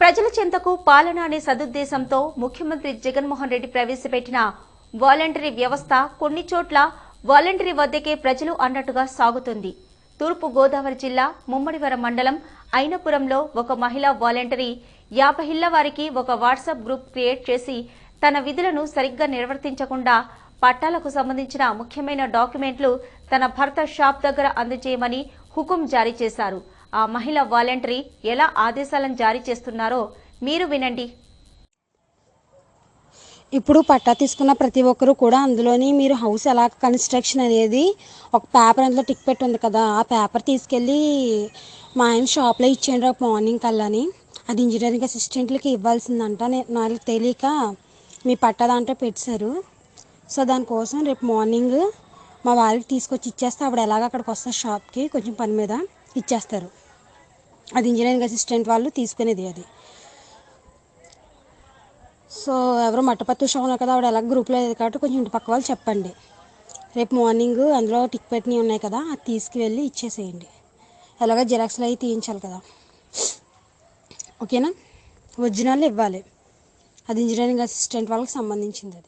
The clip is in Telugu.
ప్రజల చెంతకు పాలన అనే సదుద్దేశంతో ముఖ్యమంత్రి జగన్మోహన్ రెడ్డి ప్రవేశపెట్టిన వాలంటరీ వ్యవస్థ కొన్ని చోట్ల వాలంటరీ వద్దకే ప్రజలు అన్నట్టుగా సాగుతుంది. తూర్పు గోదావరి జిల్లా ముమ్మడివరం మండలం అయినపురంలో ఒక మహిళా వాలంటరీ యాభై ఇళ్ళ వారికి ఒక వాట్సాప్ గ్రూప్ క్రియేట్ చేసి తన విధులను సరిగ్గా నిర్వర్తించకుండా పట్టాలకు సంబంధించిన ముఖ్యమైన డాక్యుమెంట్లు తన భర్త షాప్ దగ్గర అందజేయమని హుకుం జారీ చేశారు. ఆ మహిళ వాలంటరీ ఎలా ఆదేశాలను జారీ చేస్తున్నారో మీరు వినండి. ఇప్పుడు పట్టా తీసుకున్న ప్రతి ఒక్కరు కూడా అందులోని మీరు హౌస్ ఎలా కన్స్ట్రక్షన్ అనేది ఒక పేపర్ అందులో టిక్ పెట్టి ఉంది కదా ఆ పేపర్ తీసుకెళ్ళి మా ఆయన షాప్లో ఇచ్చేయండి రేపు మార్నింగ్ కల్లాని. అది ఇంజనీరింగ్ అసిస్టెంట్లకి ఇవ్వాల్సిందంట. నేను నాకు తెలియక మీ పట్టా దాంట్లో పెట్టారు. సో దానికోసం రేపు మార్నింగ్ మా వారికి తీసుకొచ్చి ఇచ్చేస్తే ఆవిడ ఎలాగ అక్కడికి వస్తారు షాప్కి కొంచెం పని మీద. ఇచ్చేస్తారు. అది ఇంజనీరింగ్ అసిస్టెంట్ వాళ్ళు తీసుకునేది అది. సో ఎవరో మట్టపత్తు షో ఉన్నారు కదా ఆవిడ ఎలా గ్రూప్లో లేదు కాబట్టి కొంచెం ఇంటి పక్క వాళ్ళు చెప్పండి. రేపు మార్నింగ్ అందులో టిక్ పెట్టినవి ఉన్నాయి కదా అది తీసుకువెళ్ళి ఇచ్చేసేయండి. ఎలాగో జిరాక్స్లు అవి తీయించాలి కదా. ఓకేనా? ఒరిజినల్ ఇవ్వాలి. అది ఇంజనీరింగ్ అసిస్టెంట్ వాళ్ళకి సంబంధించింది అది.